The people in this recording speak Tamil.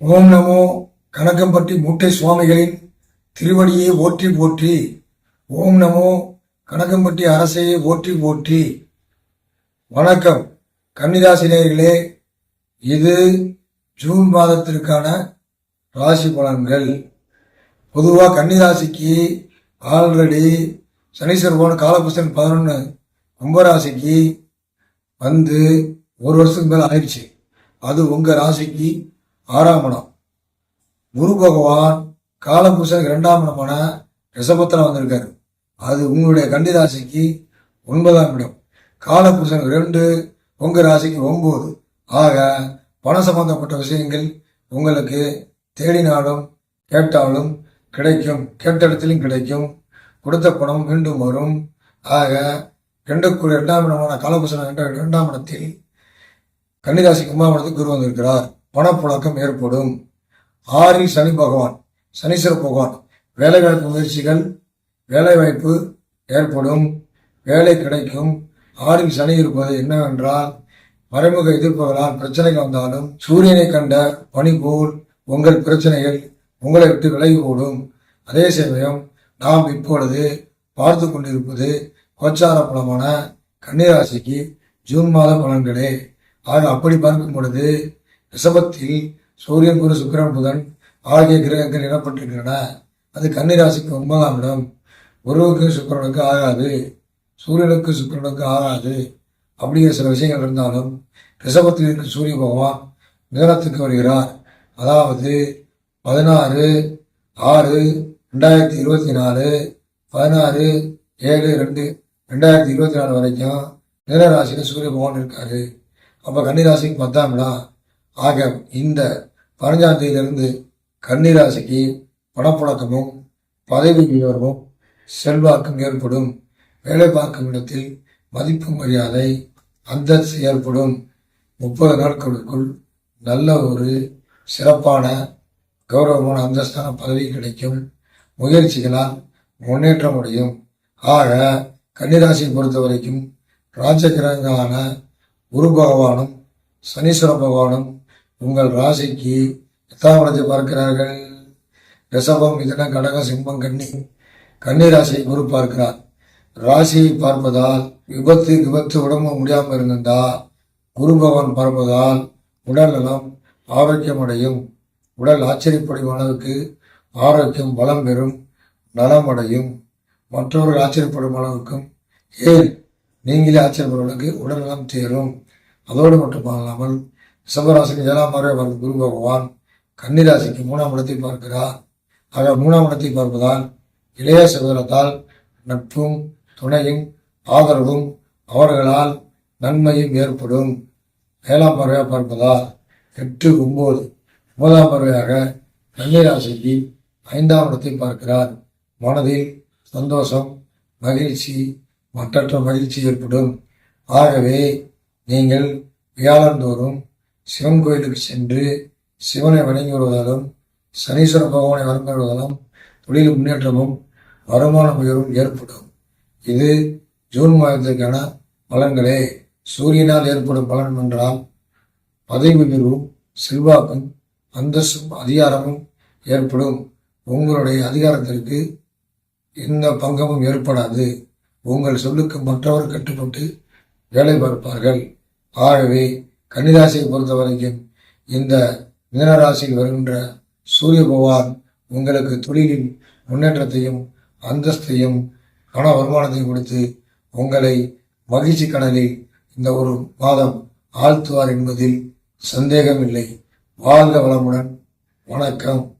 ஓம் நமோ கணக்கம்பட்டி மூட்டை சுவாமிகளின் திருவடியை ஓற்றி போற்றி. ஓம் நமோ கணக்கம்பட்டி அரசையை ஓற்றி போற்றி. வணக்கம். கன்னிராசினியர்களே இது ஜூன் மாதத்திற்கான ராசி பலன்கள். பொதுவாக கன்னிராசிக்கு ஆல்ரெடி சனீஸ்வரபவன் காலபுஸ்தன் பதினொன்று கும்பராசிக்கு வந்து ஒரு வருஷத்துக்கு மேலே ஆயிடுச்சு. அது உங்கள் ராசிக்கு ஆறாம் இடம். குரு பகவான் காலபுருஷனுக்கு ரெண்டாம் இடமான ரிஷபத்தில் வந்திருக்காரு. அது உங்களுடைய கன்னி ராசிக்கு ஒன்பதாம் இடம். காலபுருஷனுக்கு ரெண்டு உங்கள் ராசிக்கு ஒம்பது. ஆக பணம் சம்பந்தப்பட்ட விஷயங்கள் உங்களுக்கு தேடினாலும் கேட்டாலும் கிடைக்கும். கேட்ட இடத்திலும் கிடைக்கும். கொடுத்த பணம் மீண்டும் வரும். ஆக ரெண்டுக்குரிய இரண்டாம் இடமான காலபுருஷன் என்ற இரண்டாம் இடத்தில் கன்னிராசி கும்பகோணத்துக்கு குரு வந்திருக்கிறார். பணப்புழக்கம் ஏற்படும். ஆறில் சனி பகவான் சனீஸ்வர பகவான். வேலைவாய்ப்பு முயற்சிகள் வேலைவாய்ப்பு ஏற்படும். வேலை கிடைக்கும். ஆறில் சனி இருப்பது என்னவென்றால் மறைமுக எதிர்ப்புகளால் பிரச்சனைகள் வந்தாலும் சூரியனை கண்ட பனி போல் உங்கள் பிரச்சனைகள் உங்களை விட்டு விலகி ஓடும். அதே சமயம் நாம் இப்பொழுது பார்த்து கொண்டிருப்பது கோச்சார பலமான கன்னிராசிக்கு ஜூன் மாத பலன்களே. ஆக அப்படி பார்க்கும் பொழுது ரிஷபத்தில் சூரியன் குரு சுக்கரன் புதன் ஆகிய கிரகங்கள் இடப்பட்டிருக்கின்றன அது கன்னிராசிக்கு ஒன்பதாம் இடம். குருவுக்கு சுக்கரனுக்கு ஆகாது சூரியனுக்கு சுக்கரனுக்கு ஆகாது அப்படிங்கிற சில விஷயங்கள் இருந்தாலும் ரிஷபத்தில் இருந்து சூரிய பகவான் மிதனத்துக்கு வருகிறார். அதாவது பதினாறு ஆறு ரெண்டாயிரத்தி இருபத்தி நாலு பதினாறு ஏழு ரெண்டு ரெண்டாயிரத்தி இருபத்தி நாலு வரைக்கும் மிதன ராசியில் சூரிய பகவான் இருக்காரு. அப்போ கன்னிராசிக்கு பத்தாம் இடம். ஆக இந்த பதினஞ்சாம் தேதியிலிருந்து கன்னிராசிக்கு பணப்புழக்கமும் பதவி உயர்வும் செல்வாக்கும் ஏற்படும். வேலை பார்க்கும் இடத்தில் மதிப்பு மரியாதை அந்தஸ்து ஏற்படும். முப்பது நாட்களுக்குள் நல்ல ஒரு சிறப்பான கௌரவமான அந்தஸ்தான பதவி கிடைக்கும். முயற்சிகளால் முன்னேற்றம் அடையும் ஆக கன்னிராசியை பொறுத்த வரைக்கும் ராஜகிரகங்களான குரு பகவானும் சனீஸ்வர பகவானும் உங்கள் ராசிக்கு எத்தாம் பார்க்கிறார்கள். ரிஷபம் மிதன கடகம் சிம்மம் கன்னி கன்னி ராசியை குரு பார்க்கிறார். ராசியை பார்ப்பதால் விபத்து விபத்து உடம்பு முடியாமல் இருந்திருந்தா குரு பகவான் பார்ப்பதால் உடல் நலம் ஆரோக்கியம் அடையும் உடல் ஆச்சரியப்படும் அளவுக்கு ஆரோக்கியம் பலம் பெறும் நலம் அடையும் மற்றவர்கள் ஆச்சரியப்படும் அளவுக்கும் ஏன் நீங்களே ஆச்சரியப்படும் அளவுக்கு உடல் நலம் தேரும். அதோடு மட்டுமல்லாமல் ரிஷபராசிக்கு ஏழாம் வரை வரும் குரு பகவான் கன்னிராசிக்கு மூணாம் இடத்தை பார்க்கிறார். ஆக மூணாம் இடத்தை பார்ப்பதால் இளைய சகோதரத்தால் நட்பும் துணையும் ஆதரவும் அவர்களால் நன்மையும் ஏற்படும். ஏழாம் பறவையாக பார்ப்பதால் எட்டு ஒம்பது ஒன்பதாம் பறவையாக கன்னிராசிக்கு ஐந்தாம் இடத்தை பார்க்கிறார். மனதில் சந்தோஷம் மகிழ்ச்சி மற்றற்ற மகிழ்ச்சி ஏற்படும். ஆகவே நீங்கள் வியாழந்தோறும் சிவன் கோயிலுக்கு சென்று சிவனை வணங்கி வருவதாலும் சனீஸ்வர பகவானை வணங்கி வருவதாலும் தொழில் முன்னேற்றமும் வருமான உயர்வும் ஏற்படும். இது ஜூன் மாதத்திற்கான பலன்களே. சூரியனால் ஏற்படும் பலன் என்றால் பதவி உயர்வும் செல்வாக்கும் அந்தஸ்தும் அதிகாரமும் ஏற்படும். உங்களுடைய அதிகாரத்திற்கு எந்த பங்கமும் ஏற்படாது. உங்கள் சொல்லுக்கு மற்றவர் கட்டுப்பட்டு வேலை பார்ப்பார்கள். ஆகவே கன்னிராசியை பொறுத்த வரைக்கும் இந்த மீனராசியில் வருகின்ற சூரிய பகவான் உங்களுக்கு தொழிலின் முன்னேற்றத்தையும் அந்தஸ்தையும் பண வருமானத்தையும் கொடுத்து உங்களை மகிழ்ச்சி கடலில் இந்த ஒரு மாதம் ஆழ்த்துவார் என்பதில் சந்தேகமில்லை. வாழ்க வளமுடன். வணக்கம்.